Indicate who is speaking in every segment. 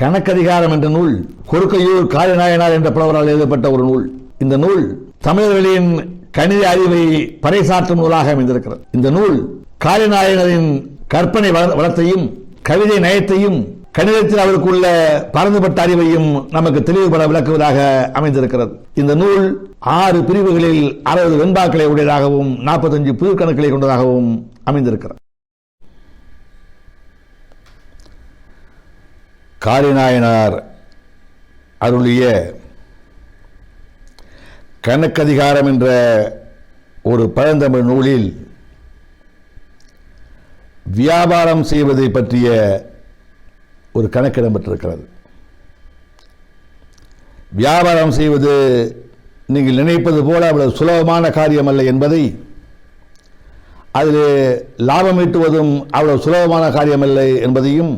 Speaker 1: கணக்கதிகாரம் என்ற நூல் கொருக்கையூர் காளிநாயனார் என்ற புலவரால் எழுதப்பட்ட ஒரு நூல். இந்த நூல் தமிழர்களின் கணித அறிவை பறைசாற்றும் நூலாக அமைந்திருக்கிறது. இந்த நூல் காளிநாயனரின் கற்பனை வளத்தையும் கவிதை நயத்தையும் கணிதத்தில் அவருக்குள்ள பரந்துபட்ட அறிவையும் நமக்கு தெளிவுபட விளக்குவதாக அமைந்திருக்கிறது. இந்த நூல் ஆறு பிரிவுகளில் அறுபது வெண்பாக்களை உடையதாகவும் நாற்பத்தஞ்சு புதுக்கணக்களை கொண்டதாகவும் அமைந்திருக்கிறது. காளிநாயனார் அருளிய கணக்கதிகாரம் என்ற ஒரு பழந்தமிழ் நூலில் வியாபாரம் செய்வதை பற்றிய ஒரு கணக்கிடம் பெற்றிருக்கிறது வியாபாரம் செய்வது நீங்கள் நினைப்பது போல அவ்வளவு சுலபமான காரியம் அல்ல என்பதை அதில் லாபம் ஈட்டுவதும் அவ்வளவு சுலபமான காரியமல்ல என்பதையும்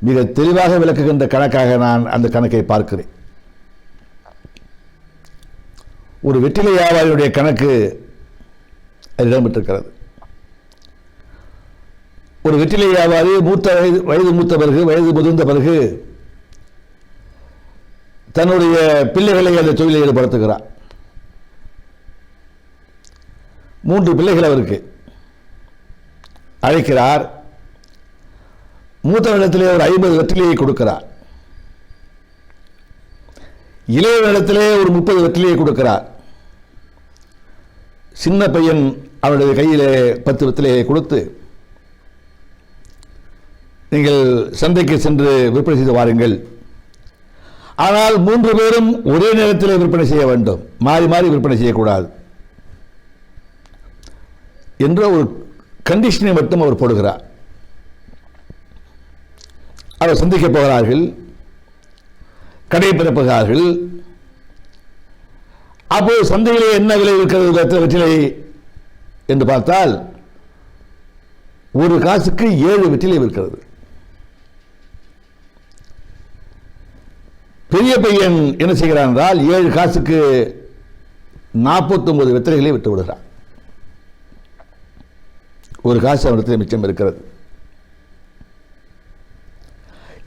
Speaker 1: மிக தெளிவாக விளக்குகின்ற கணக்காக நான் அந்த கணக்கை பார்க்கிறேன். ஒரு வெற்றிலை வியாபாரியுடைய கணக்கு அதில் இடம்பெற்றிருக்கிறது ஒரு வெற்றிலை வியாபாரி மூத்த வயது வயது மூத்த பிறகு வயது முதிர்ந்த பிறகு தன்னுடைய பிள்ளைகளை அந்த தொழிலை ஈடுபடுத்துகிறார். மூன்று பிள்ளைகள் அவருக்கு அழைக்கிறார். மூத்தவனிடத்திலே ஒரு ஐம்பது வெற்றிலையை கொடுக்கிறார். இளையவனிடத்திலே ஒரு முப்பது வெற்றிலையை கொடுக்கிறார். சின்ன பையன் அவனுடைய கையிலே பத்து வெற்றிலையை கொடுத்து நீங்கள் சந்தைக்கு சென்று விற்பனை செய்து வாருங்கள். ஆனால் மூன்று பேரும் ஒரே நேரத்தில் விற்பனை செய்ய வேண்டும். மாறி மாறி விற்பனை செய்யக்கூடாது. என்ற ஒரு கண்டிஷனை மட்டும் அவர் போடுகிறார். அவர் சந்திக்கப் போகிறார்கள் கடை பிறப்புகிறார்கள் அப்போது சந்தையிலே என்ன விலை இருக்கிறது வெற்றிலை என்று பார்த்தால் ஒரு காசுக்கு ஏழு வெற்றிலை இருக்கிறது பெரிய பையன் என்ன செய்கிறான் என்றால் ஏழு காசுக்கு நாற்பத்தொன்பது வெற்றிலைகளை விட்டு விடுகிறான். ஒரு காசு அவனிடத்தில் மிச்சம் இருக்கிறது.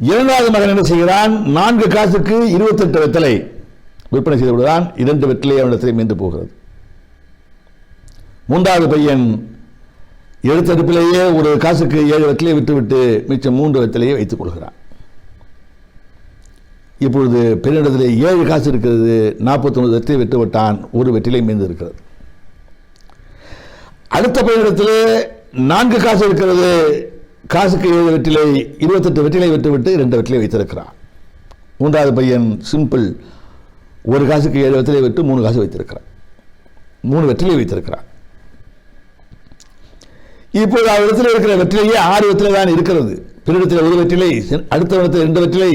Speaker 1: இரண்டாவது மகன் என்ன செய்கிறான்? நான்கு காசுக்கு இருபத்தெட்டு வெத்தலை விற்பனை செய்து விடுகிறான் இரண்டு வெற்றிலை அவனிடத்தில் மீண்டு போகிறது. மூன்றாவது பையன் எழுத்தடுப்பிலேயே ஒரு காசுக்கு ஏழு வெற்றிலை விட்டுவிட்டு மிச்சம் மூன்று வெத்தலையே வைத்துக் கொள்கிறான். இப்பொழுது பெண்ணிடத்தில் ஏழு காசு இருக்கிறது. நாற்பத்தொன்பது வெற்றி விட்டு விட்டான். ஒரு வெற்றிலை மீந்து இருக்கிறது. அடுத்த பையனிடத்திலே நான்கு காசு இருக்கிறது. காசுக்கு ஏழு வெற்றிலை இருபத்தெட்டு வெற்றிலை விட்டுவிட்டு ரெண்டு வெற்றிலை வைத்திருக்கிறான் மூன்றாவது பையன் சிம்பிள் ஒரு காசுக்கு ஏழு வெற்றிலை விட்டு மூணு காசு வைத்திருக்கிறான் மூணு வெற்றிலை வைத்திருக்கிறான் இப்போது அவரிடத்தில் இருக்கிற வெற்றிலையே ஆறு வெற்றிலை தான் இருக்கிறது. பின்னிடத்தில் ஒரு வெற்றிலை அடுத்த இடத்தில் ரெண்டு வெற்றிலை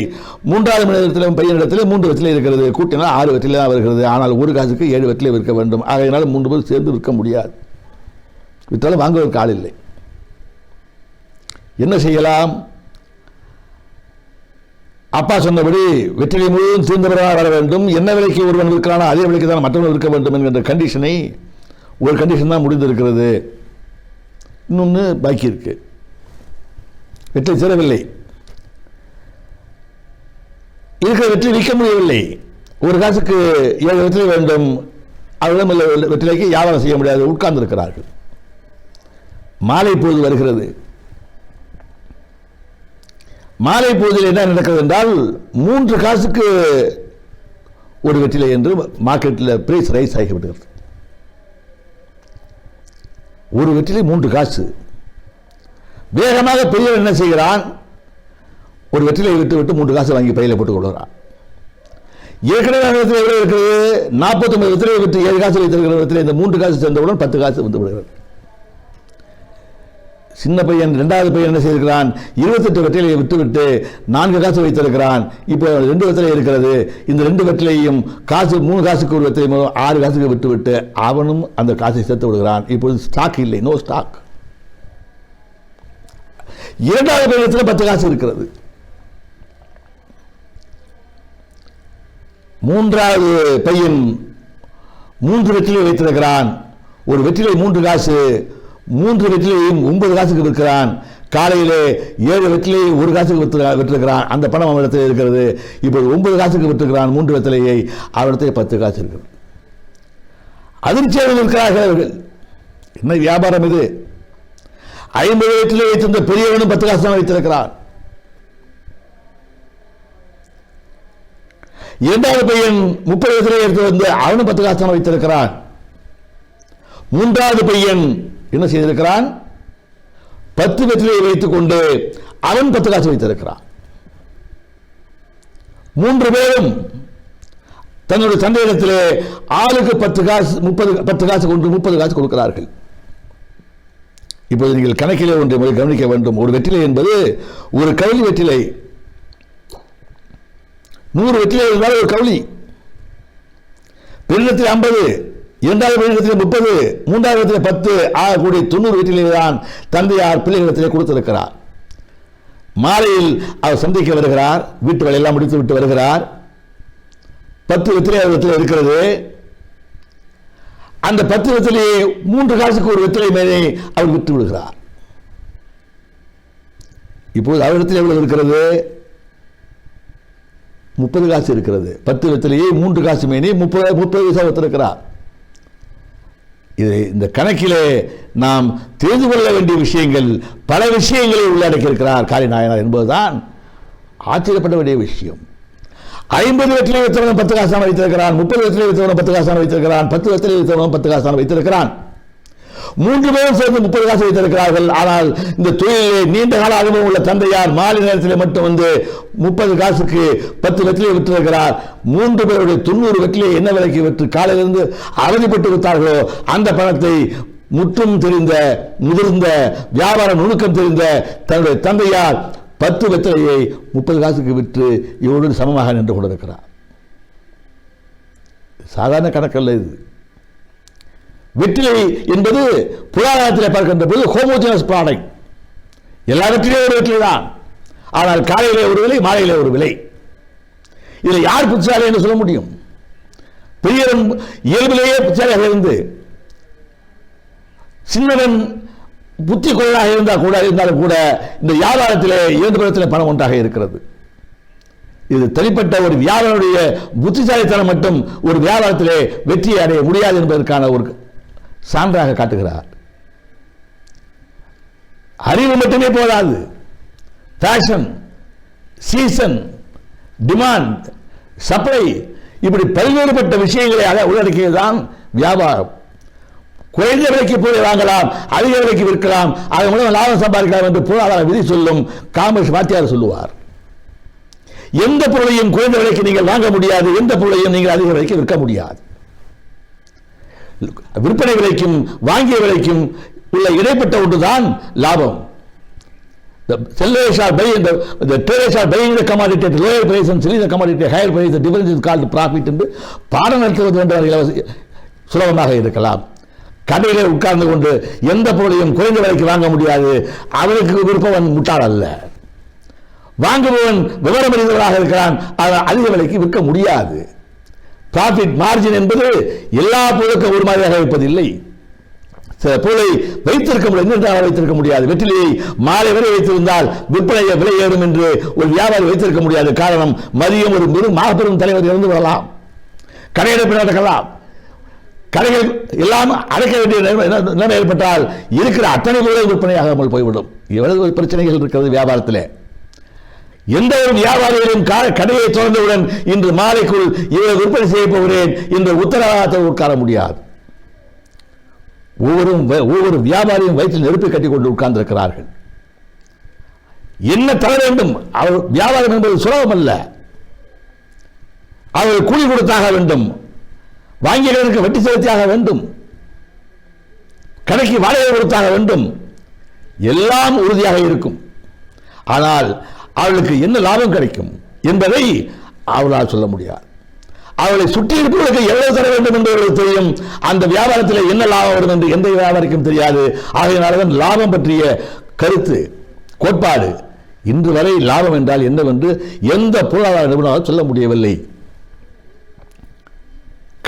Speaker 1: மூன்றாவது இடத்திலும் பையனிடத்தில் மூன்று வெற்றிலை இருக்கிறது. கூட்டினால் ஆறு வெற்றிலை தான் வருகிறது. ஆனால் ஒரு காசுக்கு ஏழு வெற்றிலை விற்க வேண்டும். ஆகையினால் மூன்று பேர் சேர்ந்து விற்க முடியாது. விற்றாலும் வாங்குவதற்கு ஆள் இல்லை. என்ன செய்யலாம்? அப்பா சொன்னபடி வெற்றிலை முழுவதும் தீர்ந்தவராக வர வேண்டும். என்ன விலைக்கு ஒருவன் இருக்கிறானோ அதே விலைக்கு தான் மற்றவன் இருக்க வேண்டும் என்கின்ற கண்டிஷனை ஒரு கண்டிஷன் தான் முடிந்திருக்கிறது. இன்னொன்று பாக்கி இருக்கு. வெற்றி சேரவில்லை. இருக்கிற வெற்றி விற்க முடியவில்லை. ஒரு காசுக்கு ஏழு வெற்றி வேண்டும். அவரிடம் வெற்றிலைக்கு வியாபாரம் செய்ய முடியாது. உட்கார்ந்திருக்கிறார்கள். மாலை பொழுது வருகிறது. மாலை பொழுதில் என்ன நடக்கிறது என்றால் மூன்று காசுக்கு ஒரு வெற்றிலை என்று மார்க்கெட்டில் பிரைஸ் ரைஸ் ஆகிவிடுகிறது. ஒரு வெற்றிலை மூன்று காசு. வேகமாக பெரியவன் என்ன செய்கிறான்? ஒரு வெற்றிலை விட்டு விட்டு மூன்று காசு வாங்கி பையில போட்டுக் கொள்கிறான் ஏற்கனவே வெற்றிலை எவ்வளோ இருக்கிறது? நாற்பத்தொன்பது வெற்றிலை விட்டு ஏழு காசு வைத்திருக்கிற வெற்றிலை இந்த மூன்று காசு சேர்ந்தவுடன் பத்து காசு வந்து விடுகிறது. சின்ன பையன் ரெண்டாவது பையன் என்ன செய்திருக்கிறான்? இருபத்தெட்டு வெற்றிலையை விட்டுவிட்டு நான்கு காசு வைத்திருக்கிறான். இப்போ ரெண்டு வெற்றிலை இருக்கிறது. இந்த ரெண்டு வெற்றிலையும் காசு மூணு காசுக்கு ஒரு வெற்றிலை ஆறு காசுக்கு விட்டுவிட்டு அவனும் அந்த காசை சேர்த்து விடுகிறான். இப்பொழுது ஸ்டாக் இல்லை நோ ஸ்டாக் இரண்டாவது பையனத்தில் பத்து காசு இருக்கிறது. மூன்றாவது பையன் மூன்று வெற்றிலை வைத்திருக்கிறான். ஒரு வெற்றிலை மூன்று காசு மூன்று வெற்றிலையும் ஒன்பது காசுக்கு விற்கிறான். காலையிலே ஏழு வெற்றிலையை ஒரு காசுக்கு விற்று விட்டிருக்கிறான் அந்த பணம் அவனிடத்தில் இருக்கிறது. இப்போது ஒன்பது காசுக்கு விற்றுக்கிறான். மூன்று வெற்றிலையை அவனிடத்தில் பத்து காசு இருக்கிறது அதிர்ச்சியாக இருக்கிறார்கள் அவர்கள். என்ன வியாபாரம் இது? ஐம்பது வெற்றிலை வைத்திருந்த பெரியவனும் பத்து காசு தான் வைத்திருக்கிறான். இரண்டாவது பையன் முப்பது வெற்றிலை எடுத்து வந்து அவனும் பத்து காசு தான் வைத்திருக்கிறான். மூன்றாவது பையன் என்ன செய்திருக்கிறான்? பத்து வெற்றிலையை வைத்துக் கொண்டு அவன் பத்து காசு வைத்திருக்கிறான். மூன்று பேரும் தன்னுடைய சந்தையிடத்திலே ஆளுக்கு பத்து காசு முப்பது பத்து காசு கொண்டு முப்பது காசு கொடுக்கிறார்கள். இப்போது நீங்கள் கணக்கிலே ஒன்றை முதலில் கவனிக்க வேண்டும். ஒரு வெற்றிலை என்பது ஒரு கவுளி வெற்றிலை. நூறு வெற்றிலை இருந்தால் ஒரு கவுளி. பெண்ணிடத்தில் ஐம்பது. இரண்டாவது பெண்ணிடத்தில் முப்பது மூன்றாவது இடத்துல பத்து ஆகக்கூடிய தொண்ணூறு வீட்டிலே தான் தந்தையார் பிள்ளைகளிடத்திலே கொடுத்திருக்கிறார். மாலையில் அவர் சந்திக்க வருகிறார் வீட்டு வேலையெல்லாம் முடித்து விட்டு வருகிறார். பத்து வெற்றிலை அவரிடத்தில் இருக்கிறது. அந்த பத்து வெற்றிலையை மூன்று காசுக்கு ஒரு வெத்திலை மேலே அவர் விட்டு விடுகிறார். இப்போது அவரிடத்தில் எவ்வளவு இருக்கிறது? முப்பது காசு இருக்கிறது. பத்து வெத்திலேயே மூன்று காசு மேனி முப்பது முப்பது வயசாக வைத்திருக்கிறார் இது இந்த கணக்கிலே நாம் தெரிந்து கொள்ள வேண்டிய விஷயங்கள் பல விஷயங்களை உள்ளடக்கி இருக்கிறார் காளி நாயனார் என்பதுதான் ஆச்சரியப்பட வேண்டிய விஷயம். ஐம்பது வெற்றிலை வைத்தவன் பத்து காசான வைத்திருக்கிறான் முப்பது வெற்றிலை வைத்தவன் பத்து காசான வைத்திருக்கிறான் பத்து வெற்றிலை வைத்தவன் பத்து காசான வைத்திருக்கிறான். மூன்று பேரும் சேர்ந்து முப்பது காசு வைத்திருக்கிறார்கள். ஆனால் இந்த தொழிலே நீண்ட கால அனுபவம் உள்ள தந்தையார் மாலை நேரத்தில் மட்டும் வந்து முப்பது காசுக்கு பத்து வெற்றிலை விற்றிருக்கிறார். மூன்று பேருடைய தொண்ணூறு வெற்றிலை என்ன விலைக்கு விற்று காலையிலிருந்து அறுதிப்பட்டு விட்டார்களோ அந்த பணத்தை முற்றும் தெரிந்த முதிர்ந்த வியாபார நுணுக்கம் தெரிந்த தன்னுடைய தந்தையார் பத்து வெற்றிலையை முப்பது காசுக்கு விற்று இவருடன் சமமாக நின்று கொண்டிருக்கிறார். சாதாரண கணக்கல்ல இது. வெற்றிலை என்பது புராணத்தில் பார்க்கின்ற போது ஹோமோஜினஸ் ப்ராடக்ட் எல்லா வெற்றிலையும் ஒரு வெற்றிலை தான். ஆனால் காலையிலே ஒரு விலை மாலையிலே ஒரு விலை. இதில் யார் புத்திசாலி என்று சொல்ல முடியும்? பெரியவன் இயல்பிலேயே புத்திசாலியாக இருந்து சின்னவன் புத்தி குரலாக இருந்தால் கூட இருந்தாலும் கூட இந்த வியாபாரத்தில் இரண்டு பேரத்தில் பணம் ஒன்றாக இருக்கிறது. இது தனிப்பட்ட ஒரு வியாபாரியுடைய புத்திசாலித்தனம் மட்டும் ஒரு வியாபாரத்திலே வெற்றியை அடைய முடியாது என்பதற்கான ஒரு சான்றாக காட்டுகிறார். அறிவு மட்டுமே போதாது. ஃபேஷன் சீசன் டிமாண்ட் சப்ளை இப்படி பல்வேறுபட்ட விஷயங்களை உள்ளடக்கியதுதான் வியாபாரம். குறைந்த விலைக்கு பொருளை வாங்கலாம் அதிக விலைக்கு விற்கலாம் அதன் மூலம் லாபம் சம்பாதிக்கலாம் என்று பொருளாதார விதி சொல்லும் காமர்ஸ் வாத்தியார் சொல்லுவார். எந்த பொருளையும் குறைந்த விலைக்கு நீங்கள் வாங்க முடியாது எந்த பொருளையும் நீங்கள் அதிக விலைக்கு விற்க முடியாது. விற்பனை விலைக்கும் வாங்கிய விலைக்கும் உள்ள இடைப்பட்ட ஒன்றுதான் லாபம். The sellers are buying the, the traders are buying the commodity at lower price and selling the commodity at higher price. The difference is called profit என்று பாடம் நடத்துவது என்ற இலவச சுலபமாக இருக்கலாம். கடையிலே உட்கார்ந்து கொண்டு எந்த பொருளையும் குறைந்த விலைக்கு வாங்க முடியாது. அவனுக்கு விற்பவன் முட்டாள் அல்ல. வாங்குபவன் விவரம் அறிந்தவராக இருக்கிறான். ஆனால் அதிக விலைக்கு விற்க முடியாது. ப்ராஃபிட் மார்ஜின் என்பது எல்லா பொருளுக்கும் ஒரு மாதிரியாக இருப்பதில்லை. சில பொருளை வைத்திருக்க முடியாது. வைத்திருக்க முடியாது. வெற்றிலையை மாலை வரை வைத்திருந்தால் விற்பனை விலை ஏறும் என்று ஒரு வியாபாரி வைத்திருக்க முடியாது. காரணம் மதியம் ஒரு பெரும் மாபெரும் தலைவர் இறந்து விடலாம். கடையெடுப்பு நடக்கலாம். கடைகள் எல்லாம் அடைக்க வேண்டிய நிலைமை ஏற்பட்டால் இருக்கிற அத்தனை பொருளை விற்பனையாகாமல் போய்விடும். எவ்வளவு பிரச்சனைகள் இருக்கிறது வியாபாரத்திலே. எந்த ஒரு வியாபாரிகளும் கடையை திறந்தவுடன் இன்று மாலைக்குள் இவ்வளவு விற்பனை செய்ய போகிறேன் என்ற உத்தரவாதத்தை உட்கார முடியாது. ஒவ்வொரு ஒவ்வொரு வியாபாரியும் வயிற்றில் நெருப்பை கட்டி கொண்டு உட்கார்ந்திருக்கிறார்கள். என்ன தர வேண்டும்? அவர் வியாபாரம் என்பது சுலபம் அல்ல. அவர் கூலி கொடுத்தாக வேண்டும். வாங்கியவர்களுக்கு வட்டி செலுத்தியாக வேண்டும். கடைக்கு வாடகை கொடுத்தாக வேண்டும். எல்லாம் உறுதியாக இருக்கும். ஆனால் அவளுக்கு என்ன லாபம் கிடைக்கும் என்பதை அவளால் சொல்ல முடியாது. அவளை சுற்றி இருப்பவர்களுக்கு எவ்வளவு தர வேண்டும் என்று அவர்களுக்கு தெரியும்? அந்த வியாபாரத்தில் என்ன லாபம் வரும் என்று எந்த வியாபாரிக்கும் தெரியாது. ஆகையினால்தான் லாபம் பற்றிய கருத்து கோட்பாடு இன்று வரை லாபம் என்றால் என்னவென்று எந்த பொருளாதார நிபுணரால் சொல்ல முடியவில்லை.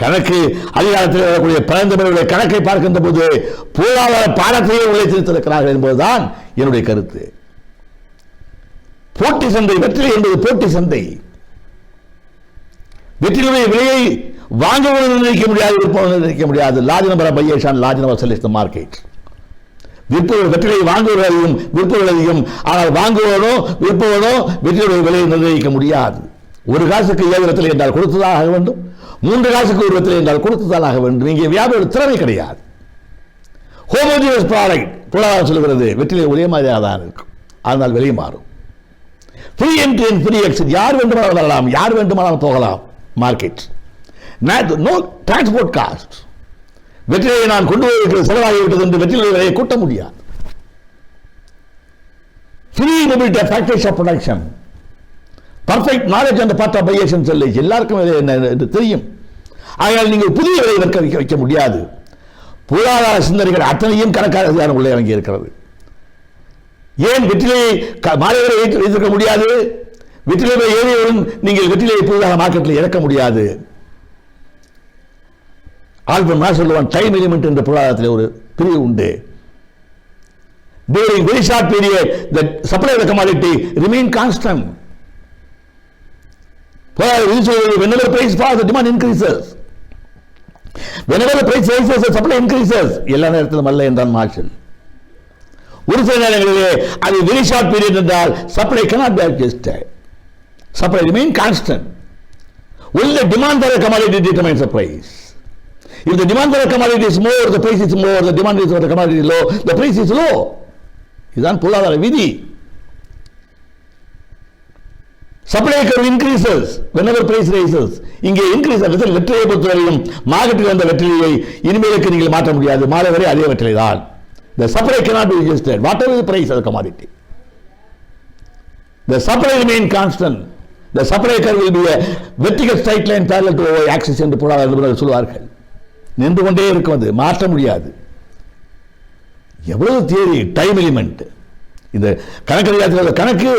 Speaker 1: கணக்கு அதிகாரத்தில் வரக்கூடிய பழந்தமிழருடைய கணக்கை பார்க்கின்ற போது பொருளாதார பாடத்தையே உள்ளே என்பதுதான் என்னுடைய கருத்து. போட்டி சந்தை வெற்றிலை என்பது போட்டி சந்தை. வெற்றிலுடைய விலையை வாங்குவது நிர்ணயிக்க முடியாது விற்பவர்கள் நிர்ணயிக்க முடியாது. லார்ஜ் நம்பர் ஆஃப் பையேஷன் லார்ஜ் நம்பர் செல் மார்க்கெட் விற்பவர் வெற்றிலை வாங்குவது அதிகம் விற்பவர் அதிகம் ஆனால் வாங்குவதோ விற்பவனோ வெற்றியுடைய விலையை நிர்ணயிக்க முடியாது. ஒரு காசுக்கு ஏழு வெற்றிலை என்றால் கொடுத்துதான் ஆக வேண்டும். மூன்று காசுக்கு ஒரு வெற்றிலை என்றால் கொடுத்துதான் ஆக வேண்டும். இங்கே வியாபார திறமை கிடையாது. ஹோமோஜினஸ் ப்ராடக்ட் பொருளாதாரம் சொல்கிறது. வெற்றிலை ஒரே மாதிரியாக தான் இருக்கும். அதனால் விலை மாறும். Free entry and free exit யார் வேண்டுமானாலும் வரலாம் யார் வேண்டுமானாலும் போகலாம். மார்க்கெட் நோ டிரான்ஸ்போர்ட் காஸ்ட் வெற்றிலையை நான் கொண்டு வருகிற செலவாகிவிட்டது என்று வெற்றிலை விலையை கூட்ட முடியாது. Free mobility factors of production perfect knowledge அந்த பார்ட் ஆஃப் பையேஷன் செல்லை எல்லாருக்கும் இது என்ன என்று தெரியும். ஆகையால் நீங்கள் புதிய விலை வைக்க வைக்க முடியாது. பொருளாதார சிந்தனைகள் அத்தனையும் கணக்காக உள்ளே இறங்கி இருக்கிறது ஏன் வெற்றிலையை மாலைகளை வைத்திருக்க முடியாது வெற்றிலை ஏறியவரும் நீங்கள் வெற்றிலையை புதிதாக மார்க்கெட்டில் இறக்க முடியாது ஆல்பன் நான் சொல்லுவான் டைம் எலிமெண்ட் என்ற பொருளாதாரத்தில் ஒரு பிரிவு உண்டு during very short period the supply of commodity remain constant whenever price falls the demand increases whenever the price rises the supply increases எல்லா நேரத்திலும் அல்ல என்றான் மார்க்சன் ஒரு சில நேரங்களிலே அது வெரி ஷார்ட் பீரியட் என்றால் supply cannot be adjusted supply remain constant உள்ள the demand for commodity determines the price if the demand for commodity is more the price is more the demand is for commodity low the price is low இதுதான் பொருளாதார விதி supply curve increases whenever price rises இங்கே increase ஆகிறது வெற்றியை பொறுத்தவரையும் மார்க்கெட்டில் வந்த வெற்றியை இனிமேலுக்கு நீங்கள் மாற்ற முடியாது மாலை வரை அதே வெற்றிலை தான் the supply cannot be adjusted whatever the price of the commodity the supply remain constant the supply curve will be a vertical straight line parallel to y axis என்று பொருளாதார நிபுணர்கள் சொல்வார்கள் நின்று கொண்டே இருக்கும் அது மாற்ற முடியாது எவ்வளவு தியரி டைம் எலிமெண்ட் இந்த கணக்கு உள்ள கணக்கு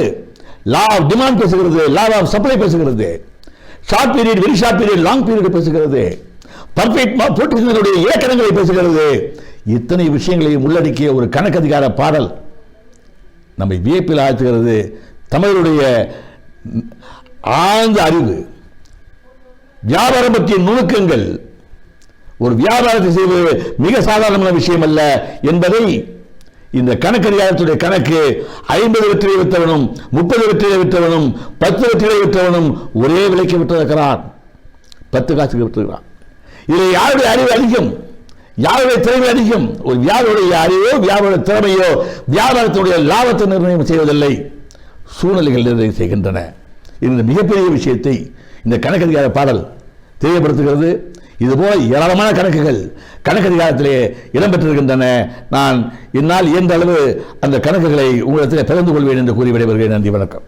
Speaker 1: லா ஆஃப் டிமாண்ட் பேசுகிறது லா ஆஃப் சப்ளை பேசுகிறது short period very short period long period பேசுகிறது பர்ஃபெக்ட் போட்டிருந்தனுடைய இலக்கணங்களை பேசுகிறது இத்தனை விஷயங்களையும் உள்ளடக்கிய ஒரு கணக்கதிகார பாடல் நம்மை வியப்பில் ஆழ்த்துகிறது. தமிழருடைய ஆழ்ந்த அறிவு வியாபாரம் பற்றிய நுணுக்கங்கள் ஒரு வியாபாரத்தை செய்வது மிக சாதாரணமான விஷயம் அல்ல என்பதை இந்த கணக்கதிகாரத்துடைய கணக்கு ஐம்பது வெற்றியை விற்றவனும் முப்பது வெற்றியை விற்றவனும் பத்து வெற்றியை விற்றவனும் ஒரே விலைக்கு விட்டிருக்கிறான் பத்து காசுக்கு விட்டிருக்கிறான் இதில் யாருடைய அறிவு அதிகம்? யாருடைய திறமை அதிகம்? ஒரு வியாபாருடைய அறிவோ வியாபார திறமையோ வியாபாரத்தினுடைய லாபத்தை நிர்ணயம் செய்வதில்லை. சூழ்நிலைகள் நிர்ணயம் செய்கின்றன. இந்த மிகப்பெரிய விஷயத்தை இந்த கணக்கதிகார பாடல் தெரியப்படுத்துகிறது. இதுபோல் ஏராளமான கணக்குகள் கணக்கதிகாரத்திலே இடம்பெற்றிருக்கின்றன. நான் என்னால் இயன்ற அளவு அந்த கணக்குகளை உங்களிடத்தில் பகிர்ந்து கொள்வேன் என்று கூறி விடைபெறுகிறேன். நன்றி வணக்கம்.